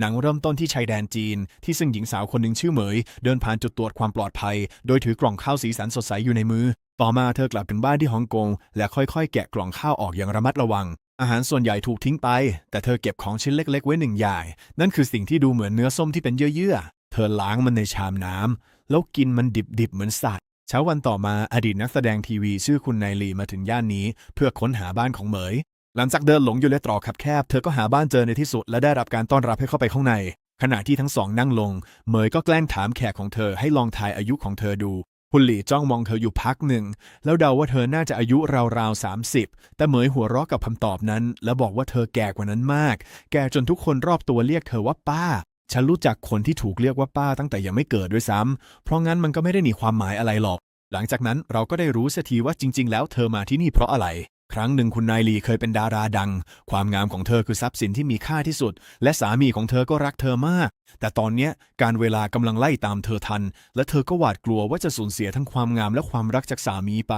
หนังเริ่มต้นที่ชายแดนจีน ที่ซึ่งหญิงสาวคนหนึ่งชื่อเหมย เดินผ่านจุดตรวจความปลอดภัย โดยถือกล่องข้าวสีสันสดใสอยู่ในมือ ต่อมาเธอกลับถึงบ้านที่ฮ่องกง และค่อยๆ แกะกล่องข้าวออกอย่างระมัดระวัง อาหารส่วนใหญ่ถูกทิ้งไป แต่เธอเก็บของชิ้นเล็กๆ ไว้หนึ่งอย่าง นั่นคือสิ่งที่ดูเหมือนเนื้อส้มที่เป็นเยื่อๆเธอล้างมันในชามน้ำแล้วกินมันดิบๆเหมือนสัตว์เช้าวันต่อมาอดีตนักแสดงทีวีชื่อคุณนายลีมาถึงย่านนี้ เพื่อค้นหาบ้านของเหมย หลังจากเดินหลงอยู่ในตรอกคับแคบเธอก็หาบ้านเจอในที่สุด และได้รับการต้อนรับให้เข้าไปข้างใน ขณะที่ทั้งสองนั่งลงเหมยก็แกล้งถามแขกของเธอให้ลองทายอายุของเธอดูคุณหลี่จ้องมองเธออยู่พักหนึ่ง แล้วเดาว่าเธอน่าจะอายุราวๆสามสิ30แต่เหมยหัวเราะกับคำตอบนั้น และบอกว่าเธอแก่กว่านั้นมาก แก่จนทุกคนรอบตัวเรียกเธอว่าป้า ฉันรู้จักคนที่ถูกเรียกว่าป้าตั้งแต่ยังไม่เกิดด้วยซ้ำเพราะงั้นมันก็ไม่ได้มีความหมายอะไรหรอก หลังจากนั้นเราก็ได้รู้เสียทีว่าจริง ๆ แล้วเธอมาที่นี่เพราะอะไร ครั้งหนึ่งคุณนายลีเคยเป็นดาราดัง ความงามของเธอคือทรัพย์สินที่มีค่าที่สุด และสามีของเธอก็รักเธอมาก แต่ตอนเนี้การเวลากำลังไล่ตามเธอทัน และเธอก็หวาดกลัวว่าจะสูญเสียทั้งความงามและความรักจากสามีไป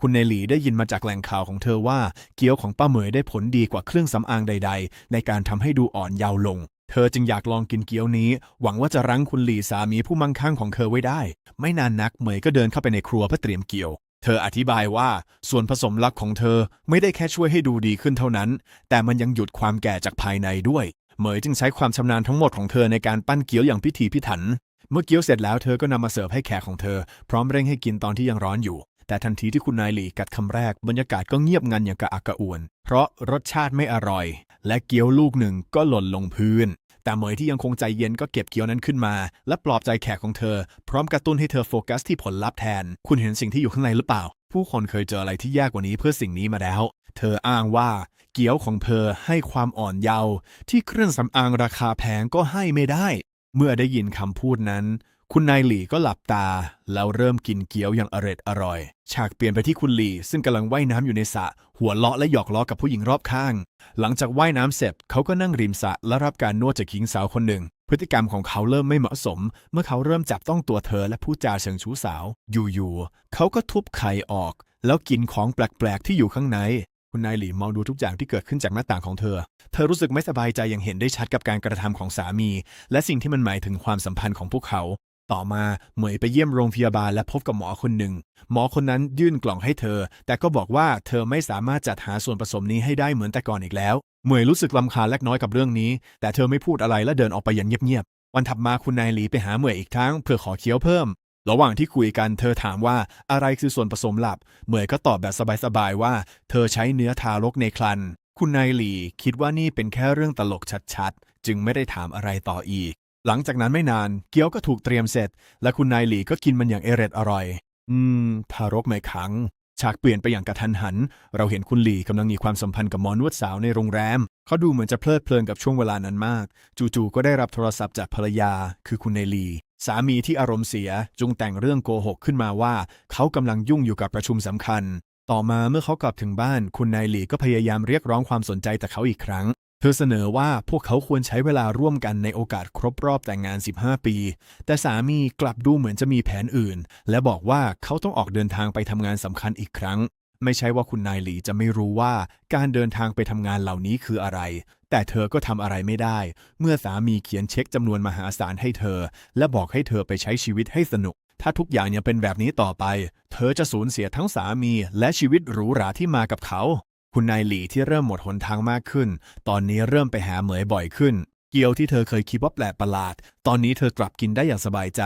คุณนายหลีได้ยินมาจากแหล่งข่าวของเธอว่า เกี๊ยวของป้าเหมยได้ผลดีกว่าเครื่องสำอางใด ๆ ในการทำให้ดูอ่อนเยาว์ลง เธอจึงอยากลองกินเกี๊ยวนี้ หวังว่าจะรั้งคุณหลีสามีผู้มั่งคั่งของเธอไว้ได้ ไม่นานนักเหมยก็เดินเข้าไปในครัวเพื่อเตรียมเกี๊ยว เธออธิบายว่าส่วนผสมลับของเธอไม่ได้แค่ช่วยให้ดูดีขึ้นเท่านั้น แต่มันยังหยุดความแก่จากภายในด้วย เหมยจึงใช้ความชำนาญทั้งหมดของเธอในการปั้นเกี๊ยวอย่างพิถีพิถัน เมื่อเกี๊ยวเสร็จแล้วเธอก็นำมาเสิร์ฟให้แขกของเธอ พร้อมเร่งให้กินตอนที่ยังร้อนอยู่ แต่ทันทีที่คุณนายหลีกัดคำแรกบรรยากาศก็เงียบงันอย่างกระอักกระอ่วน เพราะรสชาติไม่อร่อย และเกี๊ยวลูกหนึ่งก็หล่นลงพื้น แต่เหมยที่ยังคงใจเย็นก็เก็บเกี๊ยวนั้นขึ้นมา และปลอบใจแขกของเธอ พร้อมกระตุ้นให้เธอโฟกัสที่ผลลัพธ์แทน คุณเห็นสิ่งที่อยู่ข้างในหรือเปล่า ผู้คนเคยเจออะไรที่แย่กว่านี้เพื่อสิ่งนี้มาแล้ว เธออ้างว่าเกี๊ยวของเธอให้ความอ่อนเยาว์ที่เครื่องสำอางราคาแพงก็ให้ไม่ได้ เมื่อได้ยินคำพูดนั้น คุณนายหลี่ก็หลับตา แล้วเริ่มกินเกี๊ยวอย่างอร็ดอร่อย ฉากเปลี่ยนไปที่คุณหลี่ ซึ่งกำลังว่ายน้ำอยู่ในสระหัวเลาะและหยอกล้อกับผู้หญิงรอบข้าง หลังจากว่ายน้ำเสร็จเขาก็นั่งริมสระและรับการนวดจากหญิงสาวคนหนึ่ง พฤติกรรมของเขาเริ่มไม่เหมาะสม เมื่อเขาเริ่มจับต้องตัวเธอและพูดจาเชิงชู้สาว อยู่ๆเขาก็ทุบไข่ออก แล้วกินของแปลกๆที่อยู่ข้างในคุณนายหลี่มองดูทุกอย่างที่เกิดขึ้นจากหน้าต่างของเธอ เธอรู้สึกไม่สบายใจอย่างเห็นได้ชัดกับการกระทำของสามี และสิ่งที่มันหมายถึงความสัมพันธ์ของพวกเขา ต่อมาเหมยไปเยี่ยมโรงพยาบาลและพบกับหมอคนหนึ่ง หมอคนนั้นยื่นกล่องให้เธอ แต่ก็บอกว่าเธอไม่สามารถจัดหาส่วนผสมนี้ให้ได้เหมือนแต่ก่อนอีกแล้ว เหมยรู้สึกลำคาญเล็กน้อยกับเรื่องนี้ แต่เธอไม่พูดอะไรและเดินออกไปอย่างเงียบๆ วันถัดมาคุณนายหลีไปหาเหมยอีกครั้งเพื่อขอเคี้ยวเพิ่ม ระหว่างที่คุยกันเธอถามว่าอะไรคือส่วนผสมหลับ เหมยก็ตอบแบบสบายๆว่า เธอใช้เนื้อทารกในครรภ์ คุณนายหลีคิดว่านี่เป็นแค่เรื่องตลกชัดๆ จึงไม่ได้ถามอะไรต่ออีก หลังจากนั้นไม่นานเกี๊ยวก็ถูกเตรียมเสร็จ และคุณนายหลีก็กินมันอย่างเอร็ดอร่อย อืม ทารกไม่ขัง ฉากเปลี่ยนไปอย่างกระทันหัน เราเห็นคุณหลีกำลังมีความสัมพันธ์กับหมอนวดสาวในโรงแรม เขาดูเหมือนจะเพลิดเพลินกับช่วงเวลานั้นมาก จู่ๆก็ได้รับโทรศัพท์จากภรรยา คือคุณนายหลี สามีที่อารมณ์เสียจงแต่งเรื่องโกหกขึ้นมาว่า เขากำลังยุ่งอยู่กับประชุมสำคัญ ต่อมาเมื่อเขากลับถึงบ้าน คุณนายหลีก็พยายามเรียกร้องความสนใจจากเขาอีกครั้ง ธอเสนอว่าพวกเขาควรใช้เวลาร่วมกันในโอกาสครบรอบแต่งงาน 15 ปี แต่สามีกลับดูเหมือนจะมีแผนอื่น และบอกว่าเขาต้องออกเดินทางไปทำงานสำคัญอีกครั้ง ไม่ใช่ว่าคุณนายหลีจะไม่รู้ว่าการเดินทางไปทำงานเหล่านี้คืออะไร แต่เธอก็ทำอะไรไม่ได้ เมื่อสามีเขียนเช็คจำนวนมหาศาลให้เธอ และบอกให้เธอไปใช้ชีวิตให้สนุก ถ้าทุกอย่างยังเป็นแบบนี้ต่อไป เธอจะสูญเสียทั้งสามีและชีวิตหรูหราที่มากับเขา คุณนายหลีที่เริ่มหมดหนทางมากขึ้น ตอนนี้เริ่มไปหาเหมยบ่อยขึ้น เกี๊ยวที่เธอเคยคิดว่าแปลกประหลาด ตอนนี้เธอกลับกินได้อย่างสบายใจ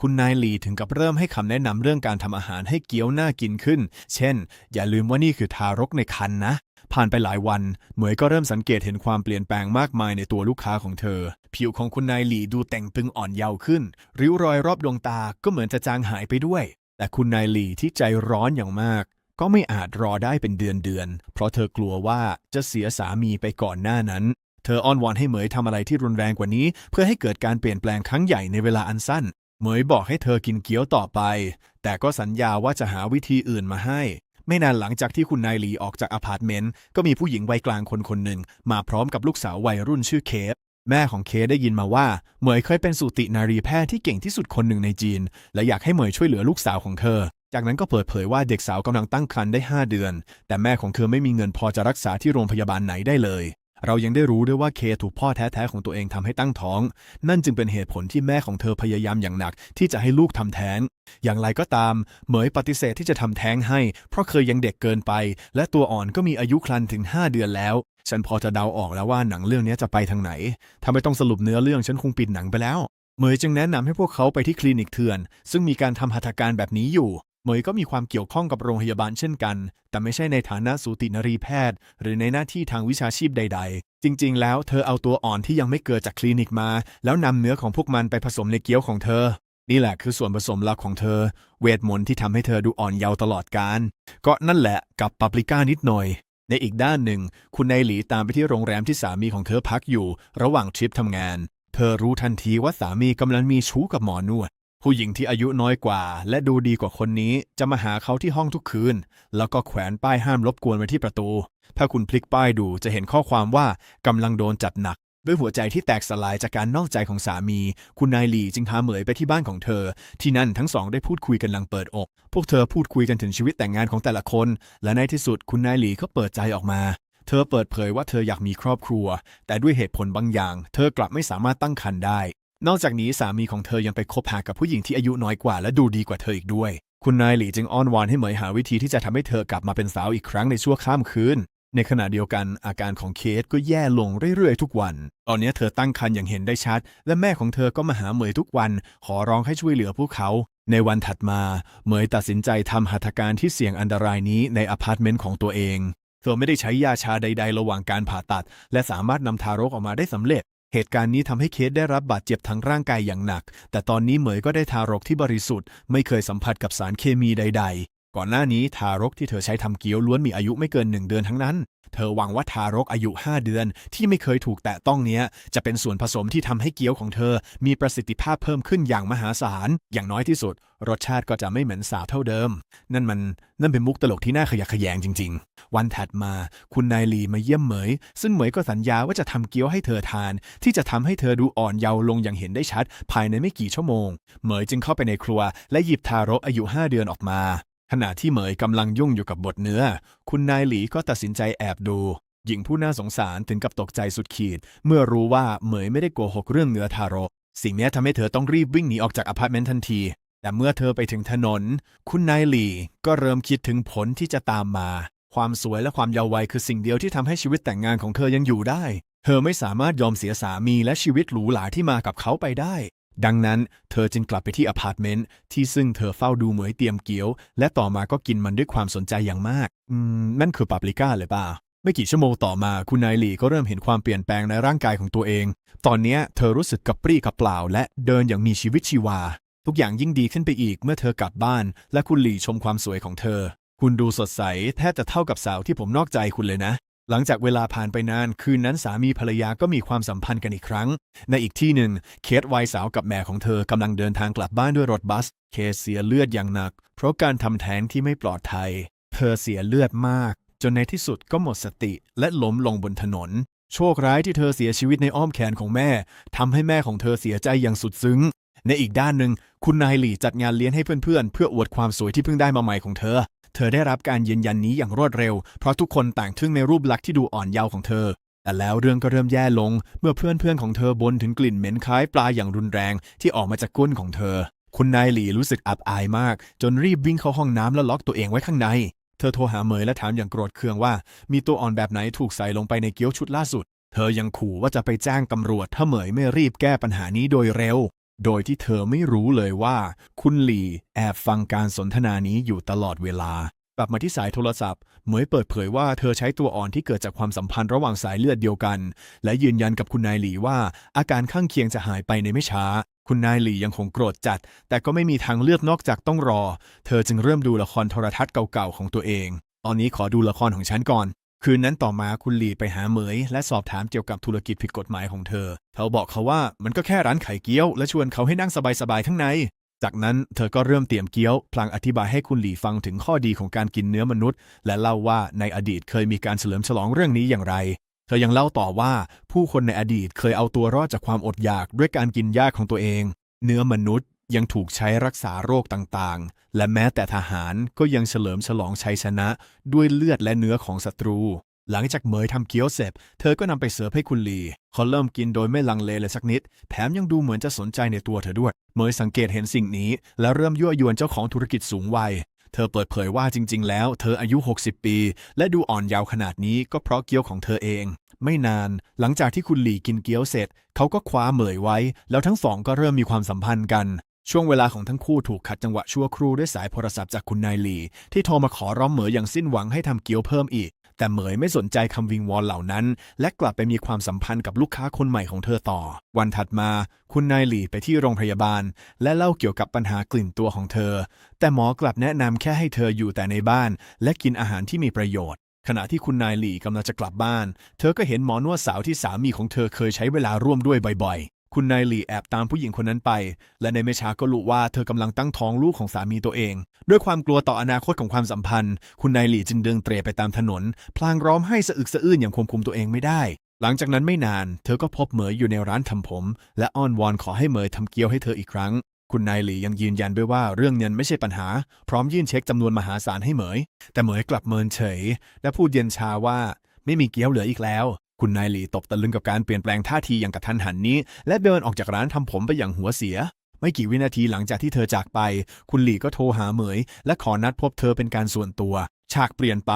คุณนายหลีถึงกับเริ่มให้คำแนะนำเรื่องการทำอาหารให้เกี๊ยวน่ากินขึ้น เช่น อย่าลืมว่านี่คือทารกในครรภ์นะผ่านไปหลายวัน เหมยก็เริ่มสังเกตเห็นความเปลี่ยนแปลงมากมายในตัวลูกค้าของเธอ ผิวของคุณนายหลีดูแต่งตึงอ่อนเยาว์ขึ้น ริ้วรอยรอบดวงตาก็เหมือนจะจางหายไปด้วย แต่คุณนายหลีที่ใจร้อนอย่างมาก ก็ไม่อาจรอได้เป็นเดือนเดือนๆเพราะเธอกลัวว่าจะเสียสามีไปก่อนหน้านั้น เธออ้อนวอนให้เหมยทำอะไรที่รุนแรงกว่านี้ เพื่อให้เกิดการเปลี่ยนแปลงครั้งใหญ่ในเวลาอันสั้น เหมยบอกให้เธอกินเกี๊ยวต่อไป แต่ก็สัญญาว่าจะหาวิธีอื่นมาให้ ไม่นานหลังจากที่คุณนายหลีออกจากอพาร์ตเมนต์ก็มีผู้หญิงวัยกลางคนคนหนึ่ง มาพร้อมกับลูกสาววัยรุ่นชื่อเคฟแม่ของเคได้ยินมาว่า เหมยเคยเป็นสูตินารีแพทย์ที่เก่งที่สุดคนหนึ่งในจีน และอยากให้เหมยช่วยเหลือลูกสาวของเธอ จากนั้นก็เปิดเผยว่าเด็กสาวกำลังตั้งครรภ์ได้ 5 เดือน แต่แม่ของเธอไม่มีเงินพอจะรักษาที่โรงพยาบาลไหนได้เลย เรายังได้รู้ด้วยว่าเคถูกพ่อแท้ๆของตัวเองทำให้ตั้งท้อง นั่นจึงเป็นเหตุผลที่แม่ของเธอพยายามอย่างหนัก ที่จะให้ลูกทำแท้ง อย่างไรก็ตาม เหมยปฏิเสธที่จะทำแท้งให้ เพราะเคยยังเด็กเกินไป และตัวอ่อนก็มีอายุครรภ์ถึง 5 เดือนแล้ว ฉันพอจะเดาออกแล้วว่าหนังเรื่องนี้จะไปทางไหน ถ้าไม่ต้องสรุปเนื้อเรื่องฉันคงปิดหนังไปแล้วเหมยจึงแนะนำให้พวกเขาไปที่คลินิกเถื่อน ซึ่งมีการทำหัตถการแบบนี้อยู่ เหมยก็มีความเกี่ยวข้องกับโรงพยาบาลเช่นกัน แต่ไม่ใช่ในฐานะสูตินรีแพทย์ หรือในหน้าที่ทางวิชาชีพใด ๆ จริง ๆ แล้วเธอเอาตัวอ่อนที่ยังไม่เกิดจากคลินิกมา แล้วนำเนื้อของพวกมันไปผสมในเกี๊ยวของเธอ นี่แหละคือส่วนผสมหลักของเธอ เวทมนต์ที่ทำให้เธอดูอ่อนเยาว์ตลอดกาลก็นั่นแหละกับปาปริก้านิดหน่อยในอีกด้านหนึ่ง คุณนายหลีตามไปที่โรงแรมที่สามีของเธอพักอยู่ ระหว่างทริปทำงาน เธอรู้ทันทีว่าสามีกำลังมีชู้กับหมอนวด ผู้หญิงที่อายุน้อยกว่า และดูดีกว่าคนนี้จะมาหาเขาที่ห้องทุกคืน แล้วก็แขวนป้ายห้ามรบกวนไว้ที่ประตู ถ้าคุณพลิกป้ายดูจะเห็นข้อความว่ากำลังโดนจัดหนัก ด้วยหัวใจที่แตกสลายจากการนอกใจของสามี คุณนายหลีจึงพาเหมยไปที่บ้านของเธอ ที่นั่นทั้งสองได้พูดคุยกันหลังเปิดอก พวกเธอพูดคุยกันถึงชีวิตแต่งงานของแต่ละคน และในที่สุดคุณนายหลีก็เปิดใจออกมาเธอเปิดเผยว่าเธออยากมีครอบครัว แต่ด้วยเหตุผลบางอย่าง เธอกลับไม่สามารถตั้งครรภ์ได้ นอกจากนี้สามีของเธอยังไปคบหากับผู้หญิงที่อายุน้อยกว่าและดูดีกว่าเธออีกด้วย คุณนายหลีจึงอ้อนวอนให้เหมยหาวิธีที่จะทำให้เธอกลับมาเป็นสาวอีกครั้งในชั่วข้ามคืน ในขณะเดียวกันอาการของเคสก็แย่ลงเรื่อยๆ ทุกวัน ตอนนี้เธอตั้งครรภ์อย่างเห็นได้ชัด และแม่ของเธอก็มาหาเหมยทุกวัน ขอร้องให้ช่วยเหลือพวกเขา ในวันถัดมา เหมยตัดสินใจทำหัตถการที่เสี่ยงอันตรายนี้ในอพาร์ตเมนต์ของตัวเอง เธอไม่ได้ใช้ยาชาใด ๆ ระหว่างการผ่าตัด และสามารถนำทารกออกมาได้สำเร็จ เหตุการณ์นี้ทำให้เคสได้รับบาดเจ็บทั้งร่างกายอย่างหนัก แต่ตอนนี้เหมยก็ได้ทารกที่บริสุทธิ์ไม่เคยสัมผัสกับสารเคมีใดๆ ก่อนหน้านี้ทารกที่เธอใช้ทำเกี๊ยวล้วนมีอายุไม่เกินหนึ่งเดือนทั้งนั้น เธอหวังว่าทารกอายุ 5 เดือนที่ไม่เคยถูกแตะต้องเนี้ย จะเป็นส่วนผสมที่ทำให้เกี๊ยวของเธอ มีประสิทธิภาพเพิ่มขึ้นอย่างมหาศาล อย่างน้อยที่สุด รสชาติก็จะไม่เหม็นสาบเท่าเดิม นั่นมันนั่นเป็นมุกตลกที่น่าขยะแขยงจริง ๆ วันถัดมา คุณนายลีมาเยี่ยมเหมย ซึ่งเหมยก็สัญญาว่าจะทำเกี๊ยวให้เธอทาน ที่จะทำให้เธอดูอ่อนเยาว์ลงอย่างเห็นได้ชัด ภายในไม่กี่ชั่วโมง เหมยจึงเข้าไปในครัว และหยิบทารกอายุ 5 เดือนออกมา ขณะที่เหมยกำลังยุ่งอยู่กับบทเนื้อ คุณนายหลีก็ตัดสินใจแอบดู หญิงผู้น่าสงสารถึงกับตกใจสุดขีด เมื่อรู้ว่าเหมยไม่ได้โกหกเรื่องเนื้อทารก สิ่งนี้ทำให้เธอต้องรีบวิ่งหนีออกจากอพาร์ตเมนต์ทันที แต่เมื่อเธอไปถึงถนน คุณนายหลีก็เริ่มคิดถึงผลที่จะตามมา ความสวยและความเยาว์วัยคือสิ่งเดียวที่ทำให้ชีวิตแต่งงานของเธอยังอยู่ได้ เธอไม่สามารถยอมเสียสามีและชีวิตหรูหราที่มากับเขาไปได้ ดังนั้นเธอจึงกลับไปที่อพาร์ตเมนต์ที่ซึ่งเธอเฝ้าดูเหมยเตรียมเกี๊ยว และต่อมาก็กินมันด้วยความสนใจอย่างมากอืมนั่นคือปาปริก้าเลยป่ะไม่กี่ชั่วโมงต่อมาคุณนายหลี่ก็เริ่มเห็นความเปลี่ยนแปลงในร่างกายของตัวเอง ตอนนี้เธอรู้สึกกระปรี้กระเปล่า และเดินอย่างมีชีวิตชีวา ทุกอย่างยิ่งดีขึ้นไปอีกเมื่อเธอกลับบ้าน และคุณหลี่ชมความสวยของเธอ คุณดูสดใสแทบจะเท่ากับสาวที่ผมนอกใจคุณเลยนะ หลังจากเวลาผ่านไปนาน คืนนั้นสามีภรรยาก็มีความสัมพันธ์กันอีกครั้ง ในอีกที่หนึ่ง เคสวัยสาวกับแม่ของเธอกำลังเดินทางกลับบ้านด้วยรถบัส เคสเสียเลือดอย่างหนัก เพราะการทำแท้งที่ไม่ปลอดภัย เธอเสียเลือดมาก จนในที่สุดก็หมดสติและล้มลงบนถนน โชคร้ายที่เธอเสียชีวิตในอ้อมแขนของแม่ทำให้แม่ของเธอเสียใจอย่างสุดซึ้ง ในอีกด้านหนึ่งคุณนายหลี่จัดงานเลี้ยงให้เพื่อนๆเพื่ออวดความสวยที่เพิ่งได้มาใหม่ของเธอ เธอได้รับการยืนยันนี้อย่างรวดเร็ว เพราะทุกคนต่างทึ่งในรูปลักษณ์ที่ดูอ่อนเยาว์ของเธอ แต่แล้วเรื่องก็เริ่มแย่ลง เมื่อเพื่อนๆของเธอบ่นถึงกลิ่นเหม็นคล้ายปลาอย่างรุนแรงที่ออกมาจากก้นของเธอ คุณนายหลี่รู้สึกอับอายมาก จนรีบวิ่งเข้าห้องน้ำแล้วล็อกตัวเองไว้ข้างใน เธอโทรหาเหมยและถามอย่างโกรธเคืองว่า มีตัวอ่อนแบบไหนถูกใส่ลงไปในเกี๊ยวชุดล่าสุด เธอยังขู่ว่าจะไปแจ้งตำรวจถ้าเหมยไม่รีบแก้ปัญหานี้โดยเร็ว โดยที่เธอไม่รู้เลยว่า คุณหลี่แอบฟังการสนทนานี้อยู่ตลอดเวลากลับมาที่สายโทรศัพท์ เหมยเปิดเผยว่าเธอใช้ตัวอ่อนที่เกิดจากความสัมพันธ์ระหว่างสายเลือดเดียวกัน และยืนยันกับคุณนายหลี่ว่า อาการข้างเคียงจะหายไปในไม่ช้า คุณนายหลี่ยังคงโกรธจัด แต่ก็ไม่มีทางเลือกนอกจากต้องรอ เธอจึงเริ่มดูละครโทรทัศน์เก่าๆของตัวเอง ตอนนี้ขอดูละครของฉันก่อน คืนนั้นต่อมาคุณหลีไปหาเหมย และสอบถามเกี่ยวกับธุรกิจผิดกฎหมายของเธอเขาบอกเขาว่ามันก็แค่ร้านไข่เกี๊ยว และชวนเขาให้นั่งสบายๆข้างใน จากนั้นเธอก็เริ่มเตรียมเกี๊ยว พลางอธิบายให้คุณหลีฟังถึงข้อดีของการกินเนื้อมนุษย์ และเล่าว่าในอดีตเคยมีการเฉลิมฉลองเรื่องนี้อย่างไร เธอยังเล่าต่อว่าผู้คนในอดีตเคยเอาตัวรอดจากความอดอยากด้วยการกินหญ้าของตัวเอง เนื้อมนุษย์ ยังถูกใช้รักษาโรคต่างๆ และแม้แต่ทหารก็ยังเฉลิมฉลองชัยชนะด้วยเลือดและเนื้อของศัตรู หลังจากเหมยทำเกี๊ยวเสร็จ เธอก็นำไปเสิร์ฟให้คุณลีเขาเริ่มกินโดยไม่ลังเลเลยสักนิด แถมยังดูเหมือนจะสนใจในตัวเธอด้วย เหมยสังเกตเห็นสิ่งนี้ และเริ่มยั่วยวนเจ้าของธุรกิจสูงวัยเธอเปิดเผยว่าจริง ๆ แล้ว เธออายุ 60 ปี และดูอ่อนเยาว์ขนาดนี้ก็เพราะเกี๊ยวของเธอเอง ไม่นาน หลังจากที่คุณหลี่กินเกี๊ยวเสร็จ เขาก็คว้าเหมยไว้ แล้วทั้งสองก็เริ่มมีความสัมพันธ์กัน ช่วงเวลาของทั้งคู่ถูกขัดจังหวะชั่วครู่ด้วยสายโทรศัพท์จากคุณนายหลี ที่โทรมาขอร้องเหมยอย่างสิ้นหวังให้ทำเกี๊ยวเพิ่มอีก แต่เหมยไม่สนใจคำวิงวอนเหล่านั้น และกลับไปมีความสัมพันธ์กับลูกค้าคนใหม่ของเธอต่อ วันถัดมา คุณนายหลีไปที่โรงพยาบาล และเล่าเกี่ยวกับปัญหากลิ่นตัวของเธอ แต่หมอกลับแนะนำแค่ให้เธออยู่แต่ในบ้าน และกินอาหารที่มีประโยชน์ขณะที่คุณนายหลี่กำลังจะกลับบ้าน เธอก็เห็นหมอนวดสาวที่สามีของเธอเคยใช้เวลาร่วมด้วยบ่อย คุณนายหลี่แอบตามผู้หญิงคนนั้นไป และในไม่ช้าก็รู้ว่าเธอกำลังตั้งท้องลูกของสามีตัวเอง ด้วยความกลัวต่ออนาคตของความสัมพันธ์ คุณนายหลี่จึงเดินเตร่ไปตามถนน พลางร้องไห้สะอึกสะอื้นอย่างควบคุมตัวเองไม่ได้ หลังจากนั้นไม่นาน เธอก็พบเหมยอยู่ในร้านทำผม และอ้อนวอนขอให้เหมยทำเกี๊ยวให้เธออีกครั้งคุณนายหลี่ยังยืนยันด้วยว่าเรื่องเงินไม่ใช่ปัญหา พร้อมยื่นเช็คจำนวนมหาศาลให้เหมย แต่เหมยกลับเมินเฉย และพูดเย็นชาว่าไม่มีเกี๊ยวเหลืออีกแล้ว คุณนายหลีตบตะลึงกับการเปลี่ยนแปลงท่าทีอย่างกระทันหันนี้ และเดินออกจากร้านทำผมไปอย่างหัวเสีย ไม่กี่วินาทีหลังจากที่เธอจากไป คุณหลีก็โทรหาเหมย และขอนัดพบเธอเป็นการส่วนตัว ฉากเปลี่ยนไป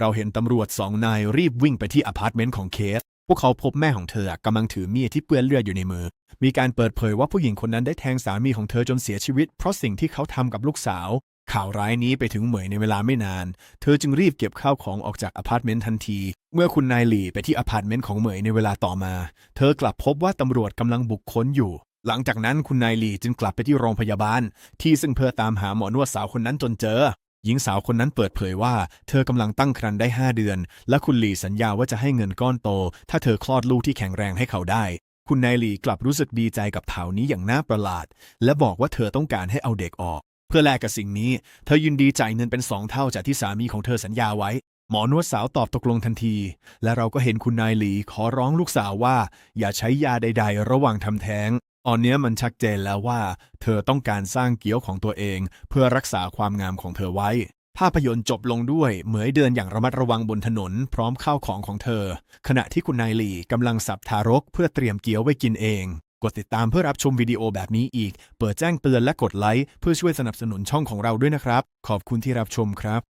เราเห็นตำรวจสองนายรีบวิ่งไปที่อพาร์ตเมนต์ของเคส พวกเขาพบแม่ของเธอกำลังถือมีดที่เปื้อนเลือดอยู่ในมือ มีการเปิดเผยว่าผู้หญิงคนนั้นได้แทงสามีของเธอจนเสียชีวิต เพราะสิ่งที่เขาทำกับลูกสาว ข่าวร้ายนี้ไปถึงเหมยในเวลาไม่นาน เธอจึงรีบเก็บข้าวของออกจากอพาร์ตเมนต์ทันที เมื่อคุณนายหลี่ไปที่อพาร์ตเมนต์ของเหมยในเวลาต่อมา เธอกลับพบว่าตำรวจกำลังบุกค้นอยู่ หลังจากนั้นคุณนายหลี่จึงกลับไปที่โรงพยาบาล ที่ซึ่งเพื่อตามหาหมอนวดสาวคนนั้นจนเจอ หญิงสาวคนนั้นเปิดเผยว่า เธอกำลังตั้งครรภ์ได้ 5 เดือน และคุณหลี่สัญญาว่าจะให้เงินก้อนโต ถ้าเธอคลอดลูกที่แข็งแรงให้เขาได้คุณนายหลี่กลับรู้สึกดีใจกับข่าวนี้อย่างน่าประหลาด และบอกว่าเธอต้องการให้เอาเด็กออก พื่อแลกกับสิ่งนี้ เธอยินดีจ่ายเงินเป็นสองเท่าจากที่สามีของเธอสัญญาไว้ หมอนวดสาวตอบตกลงทันที และเราก็เห็นคุณนายหลีขอร้องลูกสาวว่า อย่าใช้ยาใด ๆ ระหว่างทำแท้งตอนนี้มันชัดเจนแล้วว่า เธอต้องการสร้างเกี๊ยวของตัวเอง เพื่อรักษาความงามของเธอไว้ ภาพยนตร์จบลงด้วย เหมยเดินอย่างระมัดระวังบนถนน พร้อมข้าวของของเธอ ขณะที่คุณนายหลี่กำลังสับทารกเพื่อเตรียมเกี๊ยวไว้กินเอง กดติดตามเพื่อรับชมวิดีโอแบบนี้อีก เปิดแจ้งเตือนและกดไลค์เพื่อช่วยสนับสนุนช่องของเราด้วยนะครับ ขอบคุณที่รับชมครับ